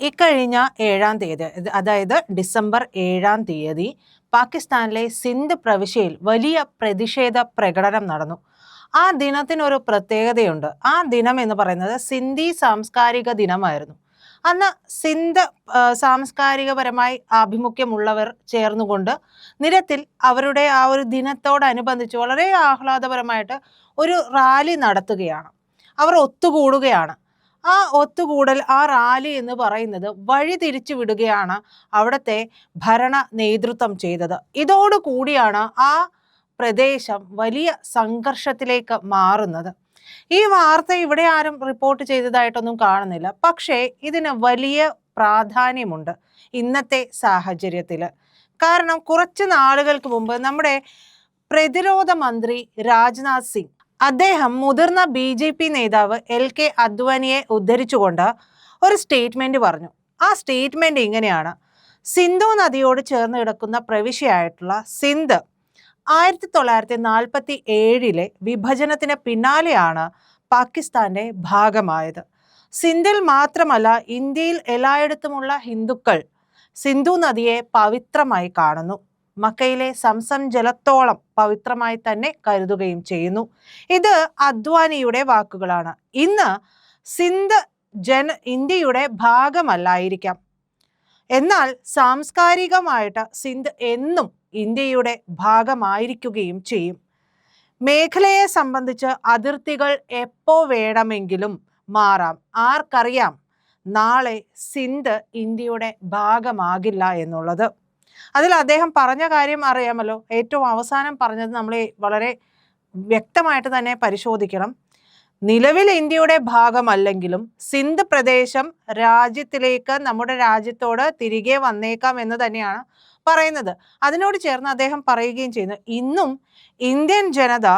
ഇക്കഴിഞ്ഞ ഏഴാം തീയതി അതായത് ഡിസംബർ ഏഴാം തീയതി പാകിസ്ഥാനിലെ സിന്ധ് പ്രവിശ്യയിൽ വലിയ പ്രതിഷേധ പ്രകടനം നടന്നു. ആ ദിനത്തിനൊരു പ്രത്യേകതയുണ്ട്. ആ ദിനം എന്ന് പറയുന്നത് സിന്ധി സാംസ്കാരിക ദിനമായിരുന്നു. അന്ന് സിന്ധ് സാംസ്കാരികപരമായി ആഭിമുഖ്യമുള്ളവർ ചേർന്നുകൊണ്ട് നിരത്തിൽ അവരുടെ ആ ഒരു ദിനത്തോടനുബന്ധിച്ച് വളരെ ആഹ്ലാദപരമായിട്ട് ഒരു റാലി നടത്തുകയാണ്. അവർ ഒത്തുകൂടുകയാണ്. ആ ഒത്തുകൂടൽ ആ റാലി എന്ന് പറയുന്നത് വഴി തിരിച്ചു വിടുകയാണ് അവിടുത്തെ ഭരണ നേതൃത്വം ചെയ്തത്. ഇതോടുകൂടിയാണ് ആ പ്രദേശം വലിയ സംഘർഷത്തിലേക്ക് മാറുന്നത്. ഈ വാർത്ത ഇവിടെ ആരും റിപ്പോർട്ട് ചെയ്തതായിട്ടൊന്നും കാണുന്നില്ല. പക്ഷേ ഇതിന് വലിയ പ്രാധാന്യമുണ്ട് ഇന്നത്തെ സാഹചര്യത്തിൽ കാരണം കുറച്ച് നാളുകൾക്ക് മുമ്പ് നമ്മുടെ പ്രതിരോധ മന്ത്രി രാജ്നാഥ് സിംഗ് അദ്ദേഹം മുതിർന്ന ബി ജെ പി നേതാവ് എൽ കെ അദ്വാനിയെ ഉദ്ധരിച്ചുകൊണ്ട് ഒരു സ്റ്റേറ്റ്മെന്റ് പറഞ്ഞു. ആ സ്റ്റേറ്റ്മെന്റ് ഇങ്ങനെയാണ്. സിന്ധു നദിയോട് ചേർന്ന് കിടക്കുന്ന പ്രവിശ്യയായിട്ടുള്ള സിന്ധ് ആയിരത്തി തൊള്ളായിരത്തി നാൽപ്പത്തി ഏഴിലെ വിഭജനത്തിന് പിന്നാലെയാണ് പാകിസ്ഥാന്റെ ഭാഗമായത്. സിന്ധിൽ മാത്രമല്ല ഇന്ത്യയിൽ എല്ലായിടത്തുമുള്ള ഹിന്ദുക്കൾ സിന്ധു നദിയെ പവിത്രമായി കാണുന്നു. മക്കയിലെ സംസം ജലത്തോളം പവിത്രമായി തന്നെ കരുതുകയും ചെയ്യുന്നു. ഇത് അദ്വാനിയുടെ വാക്കുകളാണ്. ഇന്ന് സിന്ധ് ജന ഇന്ത്യയുടെ ഭാഗമല്ലായിരിക്കാം. എന്നാൽ സാംസ്കാരികമായിട്ട് സിന്ധ് എന്നും ഇന്ത്യയുടെ ഭാഗമായിരിക്കുകയും ചെയ്യും. മേഖലയെ സംബന്ധിച്ച് അതിർത്തികൾ എപ്പോ വേണമെങ്കിലും മാറാം. ആർക്കറിയാം നാളെ സിന്ധ് ഇന്ത്യയുടെ ഭാഗമാകില്ല എന്നുള്ളത്. അതിൽ അദ്ദേഹം പറഞ്ഞ കാര്യം അറിയാമല്ലോ. ഏറ്റവും അവസാനം പറഞ്ഞത് നമ്മൾ വളരെ വ്യക്തമായിട്ട് തന്നെ പരിശോധിക്കണം. നിലവിൽ ഇന്ത്യയുടെ ഭാഗമല്ലെങ്കിലും സിന്ധ് പ്രദേശം രാജ്യത്തിലേക്ക് നമ്മുടെ രാജ്യത്തോട് തിരികെ വന്നേക്കാം എന്ന് തന്നെയാണ് പറയുന്നത്. അതിനോട് ചേർന്ന് അദ്ദേഹം പറയുകയും ചെയ്യുന്നു. ഇന്നും ഇന്ത്യൻ ജനത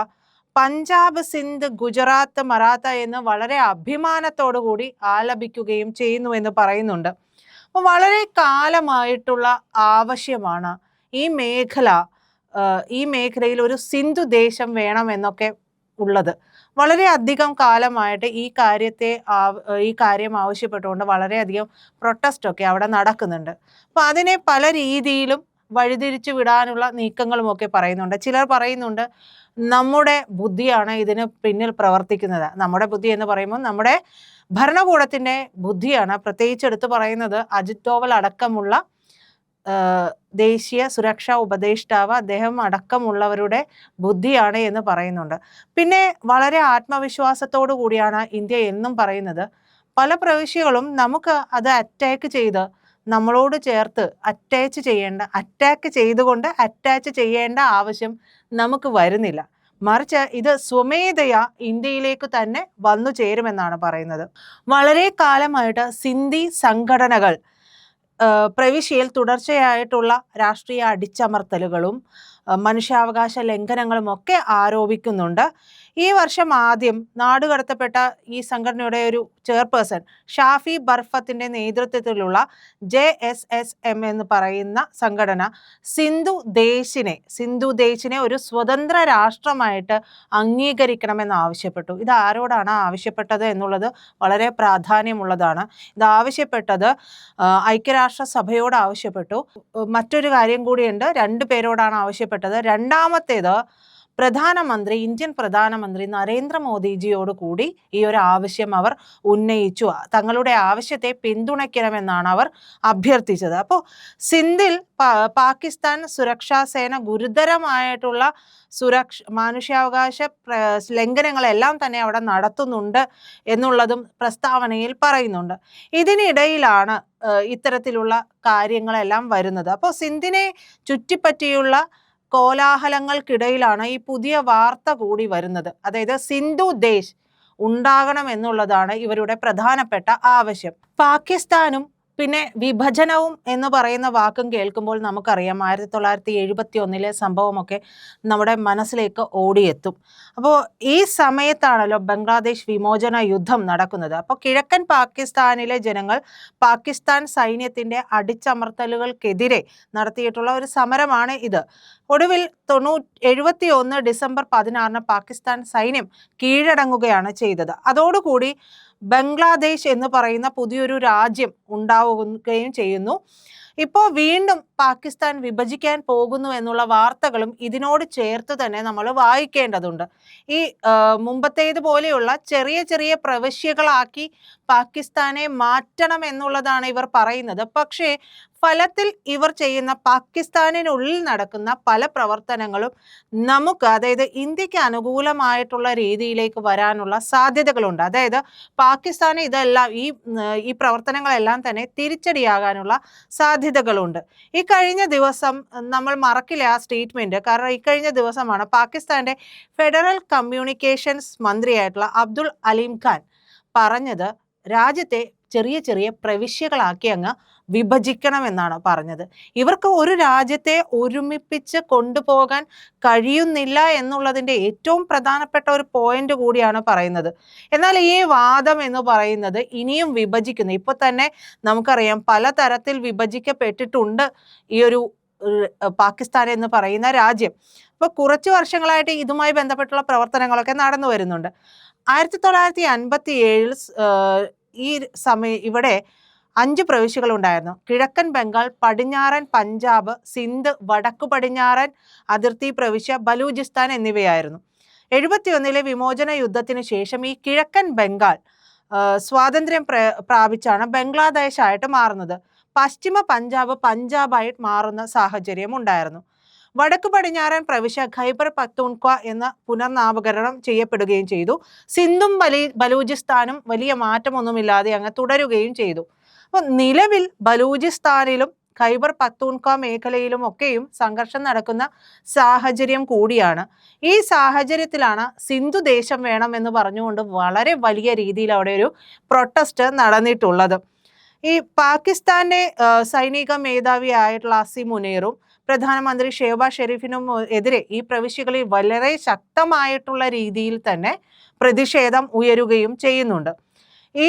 പഞ്ചാബ് സിന്ധ് ഗുജറാത്ത് മറാത്ത എന്ന് വളരെ അഭിമാനത്തോടു കൂടി ആലപിക്കുകയും ചെയ്യുന്നു എന്ന് പറയുന്നുണ്ട്. അപ്പോൾ വളരെ കാലമായിട്ടുള്ള ആവശ്യമാണ് ഈ മേഖല ഈ മേഖലയിൽ ഒരു സിന്ധു ദേശം വേണം എന്നൊക്കെ ഉള്ളത് വളരെയധികം കാലമായിട്ട് ഈ കാര്യത്തെ ഈ കാര്യം ആവശ്യപ്പെട്ടുകൊണ്ട് വളരെയധികം പ്രൊട്ടസ്റ്റ് ഒക്കെ അവിടെ നടക്കുന്നുണ്ട്. അപ്പോൾ അതിനെ പല രീതിയിലും വഴിതിരിച്ചു വിടാനുള്ള നീക്കങ്ങളും ഒക്കെ പറയുന്നുണ്ട്. ചിലർ പറയുന്നുണ്ട് നമ്മുടെ ബുദ്ധിയാണ് ഇതിന് പിന്നിൽ പ്രവർത്തിക്കുന്നത്. നമ്മുടെ ബുദ്ധി എന്ന് പറയുമ്പോൾ നമ്മുടെ ഭരണകൂടത്തിന്റെ ബുദ്ധിയാണ് പ്രത്യേകിച്ച് എടുത്തു പറയുന്നത് അജിത് ഡോവൽ അടക്കമുള്ള ദേശീയ സുരക്ഷാ ഉപദേഷ്ടാവ് അദ്ദേഹം അടക്കമുള്ളവരുടെ ബുദ്ധിയാണ് എന്ന് പറയുന്നുണ്ട്. പിന്നെ വളരെ ആത്മവിശ്വാസത്തോടു കൂടിയാണ് ഇന്ത്യ എന്നും പറയുന്നത്. പല പ്രവിശ്യകളും നമുക്ക് അത് അറ്റാക്ക് ചെയ്ത് നമ്മളോട് ചേർത്ത് അറ്റാച്ച് ചെയ്യേണ്ട അറ്റാക്ക് ചെയ്തുകൊണ്ട് അറ്റാച്ച് ചെയ്യേണ്ട ആവശ്യം നമുക്ക് വരുന്നില്ല. മറിച്ച് ഇത് സ്വമേധയാ ഇന്ത്യയിലേക്ക് തന്നെ വന്നു ചേരുമെന്നാണ് പറയുന്നത്. വളരെ കാലമായിട്ട് സിന്ധി സംഘടനകൾ പ്രവിശ്യയിൽ തുടർച്ചയായിട്ടുള്ള രാഷ്ട്രീയ അടിച്ചമർത്തലുകളും മനുഷ്യാവകാശ ലംഘനങ്ങളും ഒക്കെ ആരോപിക്കുന്നുണ്ട്. ഈ വർഷം ആദ്യം നാടുകടത്തപ്പെട്ട ഈ സംഘടനയുടെ ഒരു ചെയർപേഴ്സൺ ഷാഫി ബർഫത്തിന്റെ നേതൃത്വത്തിലുള്ള ജെ എസ് എസ് എം എന്ന് പറയുന്ന സംഘടന സിന്ധു ദേശിനെ സിന്ധു ദേശിനെ ഒരു സ്വതന്ത്ര രാഷ്ട്രമായിട്ട് അംഗീകരിക്കണമെന്ന് ആവശ്യപ്പെട്ടു. ഇത് ആരോടാണ് ആവശ്യപ്പെട്ടത് എന്നുള്ളത് വളരെ പ്രാധാന്യമുള്ളതാണ്. ഇത് ആവശ്യപ്പെട്ടത് ഐക്യരാഷ്ട്ര സഭയോട് ആവശ്യപ്പെട്ടു. മറ്റൊരു കാര്യം കൂടിയുണ്ട് രണ്ടു പേരോടാണ് ആവശ്യപ്പെട്ടത്. രണ്ടാമത്തേത് പ്രധാനമന്ത്രി ഇന്ത്യൻ പ്രധാനമന്ത്രി നരേന്ദ്രമോദിജിയോട് കൂടി ഈ ഒരു ആവശ്യം അവർ ഉന്നയിച്ചു. തങ്ങളുടെ ആവശ്യത്തെ പിന്തുണയ്ക്കണമെന്നാണ് അവർ അഭ്യർത്ഥിച്ചത്. അപ്പോൾ സിന്ധിൽ പാകിസ്ഥാൻ സുരക്ഷാ സേന ഗുരുതരമായിട്ടുള്ള സുരക്ഷ മനുഷ്യാവകാശ ലംഘനങ്ങളെല്ലാം തന്നെ അവിടെ നടത്തുന്നുണ്ട് എന്നുള്ളതും പ്രസ്താവനയിൽ പറയുന്നുണ്ട്. ഇതിനിടയിലാണ് ഇത്തരത്തിലുള്ള കാര്യങ്ങളെല്ലാം വരുന്നത്. അപ്പോൾ സിന്ധിനെ ചുറ്റിപ്പറ്റിയുള്ള കോലാഹലങ്ങൾക്കിടയിലാണ് ഈ പുതിയ വാർത്ത കൂടി വരുന്നത്. അതായത് സിന്ധു ദേശ് ഉണ്ടാകണം എന്നുള്ളതാണ് ഇവരുടെ പ്രധാനപ്പെട്ട ആവശ്യം. പാകിസ്ഥാനും പിന്നെ വിഭജനവും എന്ന് പറയുന്ന വാക്കും കേൾക്കുമ്പോൾ നമുക്കറിയാം ആയിരത്തി തൊള്ളായിരത്തി എഴുപത്തി ഒന്നിലെ സംഭവമൊക്കെ നമ്മുടെ മനസ്സിലേക്ക് ഓടിയെത്തും. അപ്പോൾ ഈ സമയത്താണല്ലോ ബംഗ്ലാദേശ് വിമോചന യുദ്ധം നടക്കുന്നത്. അപ്പോൾ കിഴക്കൻ പാകിസ്ഥാനിലെ ജനങ്ങൾ പാകിസ്ഥാൻ സൈന്യത്തിന്റെ അടിച്ചമർത്തലുകൾക്കെതിരെ നടത്തിയിട്ടുള്ള ഒരു സമരമാണ് ഇത്. ഒടുവിൽ തൊണ്ണൂ എഴുപത്തി ഒന്ന് ഡിസംബർ പതിനാറിന് പാകിസ്ഥാൻ സൈന്യം കീഴടങ്ങുകയാണ് ചെയ്തത്. അതോടുകൂടി ബംഗ്ലാദേശ് എന്ന് പറയുന്ന പുതിയൊരു രാജ്യം ഉണ്ടാവുകയും ചെയ്യുന്നു. ഇപ്പോൾ വീണ്ടും പാകിസ്ഥാൻ വിഭജിക്കാൻ പോകുന്നു എന്നുള്ള വാർത്തകളും ഇതിനോട് ചേർത്ത് തന്നെ നമ്മൾ വായിക്കേണ്ടതുണ്ട്. ഈ മുമ്പത്തേതുപോലെയുള്ള ചെറിയ ചെറിയ പ്രവശ്യകളാക്കി പാകിസ്ഥാനെ മാറ്റണം എന്നുള്ളതാണ് ഇവർ പറയുന്നത്. പക്ഷേ ഫലത്തിൽ ഇവർ ചെയ്യുന്ന പാകിസ്ഥാനിനുള്ളിൽ നടക്കുന്ന പല പ്രവർത്തനങ്ങളും നമുക്ക് അതായത് ഇന്ത്യയ്ക്ക് അനുകൂലമായിട്ടുള്ള രീതിയിലേക്ക് വരാനുള്ള സാധ്യതകളുണ്ട്. അതായത് പാകിസ്ഥാന് ഇതെല്ലാം ഈ ഈ പ്രവർത്തനങ്ങളെല്ലാം തന്നെ തിരിച്ചടിയാകാനുള്ള സാധ്യതകളുണ്ട് ഈ കഴിഞ്ഞ ദിവസം നമ്മൾ മറക്കില്ല ആ സ്റ്റേറ്റ്മെന്റ്? കാരണം ഈ കഴിഞ്ഞ ദിവസമാണ് പാകിസ്ഥാന്റെ ഫെഡറൽ കമ്മ്യൂണിക്കേഷൻസ് മന്ത്രിയായിട്ടുള്ള അബ്ദുൾ അലീം ഖാൻ പറഞ്ഞത് രാജ്യത്തെ ചെറിയ ചെറിയ പ്രവിശ്യകളാക്കി അങ്ങ് വിഭജിക്കണമെന്നാണ് പറഞ്ഞത്. ഇവർക്ക് ഒരു രാജ്യത്തെ ഒരുമിപ്പിച്ച് കൊണ്ടുപോകാൻ കഴിയുന്നില്ല എന്നുള്ളതിന്റെ ഏറ്റവും പ്രധാനപ്പെട്ട ഒരു പോയിന്റ് കൂടിയാണ് പറയുന്നത്. എന്നാൽ ഈ വാദം എന്ന് പറയുന്നത് ഇനിയും വിഭജിക്കുന്നു. ഇപ്പൊ തന്നെ നമുക്കറിയാം പലതരത്തിൽ വിഭജിക്കപ്പെട്ടിട്ടുണ്ട് ഈ ഒരു പാകിസ്ഥാൻ എന്ന് പറയുന്ന രാജ്യം. ഇപ്പൊ കുറച്ച് വർഷങ്ങളായിട്ട് ഇതുമായി ബന്ധപ്പെട്ടുള്ള പ്രവർത്തനങ്ങളൊക്കെ നടന്നു വരുന്നുണ്ട്. ആയിരത്തി തൊള്ളായിരത്തി അൻപത്തി ഏഴിൽ ഈ സമയം ഇവിടെ അഞ്ച് പ്രവിശ്യകൾ ഉണ്ടായിരുന്നു കിഴക്കൻ ബംഗാൾ പടിഞ്ഞാറൻ പഞ്ചാബ് സിന്ധ് വടക്കു പടിഞ്ഞാറൻ അതിർത്തി പ്രവിശ്യ ബലൂചിസ്ഥാൻ എന്നിവയായിരുന്നു. എഴുപത്തിയൊന്നിലെ വിമോചന യുദ്ധത്തിന് ശേഷം ഈ കിഴക്കൻ ബംഗാൾ സ്വാതന്ത്ര്യം പ്ര- പ്രാപിച്ചാണ് ബംഗ്ലാദേശായിട്ട് മാറുന്നത്. പശ്ചിമ പഞ്ചാബ് പഞ്ചാബായിട്ട് മാറുന്ന സാഹചര്യം ഉണ്ടായിരുന്നു വടക്കു പടിഞ്ഞാറൻ പ്രവിശ്യ ഖൈബർ പത്തൂൺക്വ എന്ന പുനർനാമകരണം ചെയ്യപ്പെടുകയും ചെയ്തു. സിന്ധും ബലി ബലൂചിസ്ഥാനും വലിയ മാറ്റമൊന്നുമില്ലാതെ അങ്ങ് തുടരുകയും ചെയ്തു. അപ്പോൾ നിലവിൽ ബലൂചിസ്ഥാനിലും ഖൈബർ പത്തൂൺക മേഖലയിലും ഒക്കെയും സംഘർഷം നടക്കുന്ന സാഹചര്യം കൂടിയാണ്. ഈ സാഹചര്യത്തിലാണ് സിന്ധു ദേശം വേണം എന്ന് പറഞ്ഞുകൊണ്ട് വളരെ വലിയ രീതിയിൽ അവിടെ ഒരു പ്രൊട്ടസ്റ്റ് നടന്നിട്ടുള്ളത്. ഈ പാകിസ്ഥാന്റെ സൈനിക മേധാവി ആയിട്ടുള്ള അസി മുനീറും പ്രധാനമന്ത്രി ഷേബ ഷെരീഫിനും എതിരെ ഈ പ്രവിശ്യകളിൽ വളരെ ശക്തമായിട്ടുള്ള രീതിയിൽ തന്നെ പ്രതിഷേധം ഉയരുകയും ചെയ്യുന്നുണ്ട്. ഈ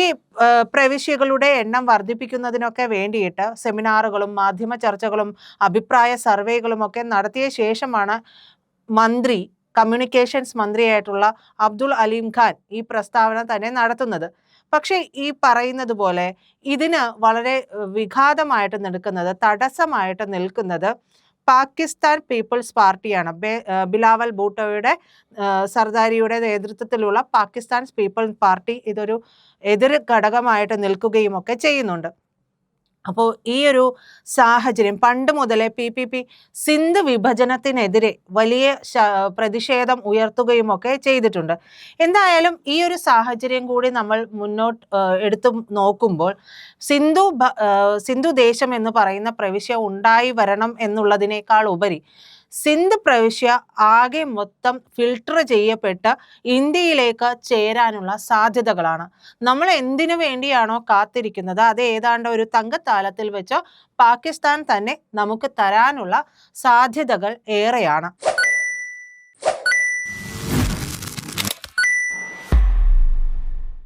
പ്രവിശ്യകളുടെ എണ്ണം വർദ്ധിപ്പിക്കുന്നതിനൊക്കെ വേണ്ടിയിട്ട് സെമിനാറുകളും മാധ്യമ ചർച്ചകളും അഭിപ്രായ സർവേകളും ഒക്കെ നടത്തിയ ശേഷമാണ് മന്ത്രി കമ്മ്യൂണിക്കേഷൻസ് മന്ത്രിയായിട്ടുള്ള അബ്ദുൾ അലീം ഖാൻ ഈ പ്രസ്താവന തന്നെ നടത്തുന്നത്. പക്ഷേ ഈ പറയുന്നത് പോലെ ഇതിന് വളരെ വിഘാതമായിട്ട് നിൽക്കുന്നത് തടസ്സമായിട്ട് നിൽക്കുന്നത് പാകിസ്ഥാൻ പീപ്പിൾസ് പാർട്ടിയാണ്. ബിലാവൽ ഭൂട്ടോയുടെ സർദാരിയുടെ നേതൃത്വത്തിലുള്ള പാകിസ്ഥാൻ പീപ്പിൾസ് പാർട്ടി ഇതൊരു എതിർ ഘടകമായിട്ട് നിൽക്കുകയും ഒക്കെ ചെയ്യുന്നുണ്ട്. അപ്പോൾ ഈ ഒരു സാഹചര്യം പണ്ട് മുതലേ പി പി പി സിന്ധ് വിഭജനത്തിനെതിരെ വലിയ പ്രതിഷേധം ഉയർത്തുകയും ഒക്കെ ചെയ്തിട്ടുണ്ട്. എന്തായാലും ഈ ഒരു സാഹചര്യം കൂടി നമ്മൾ മുന്നോട്ട് എടുത്തു നോക്കുമ്പോൾ സിന്ധു സിന്ധു ദേശം എന്ന് പറയുന്ന പ്രവിശ്യ ഉണ്ടായി വരണം എന്നുള്ളതിനേക്കാൾ ഉപരി സിന്ധ് പ്രവിശ്യ ആകെ മൊത്തം ഫിൽട്ടർ ചെയ്യപ്പെട്ട് ഇന്ത്യയിലേക്ക് ചേരാനുള്ള സാധ്യതകളാണ്. നമ്മൾ എന്തിനു വേണ്ടിയാണോ കാത്തിരിക്കുന്നത്? അത് ഏതാണ്ട് ഒരു തങ്കത്താലത്തിൽ വെച്ചോ പാകിസ്ഥാൻ തന്നെ നമുക്ക് തരാനുള്ള സാധ്യതകൾ ഏറെയാണ്.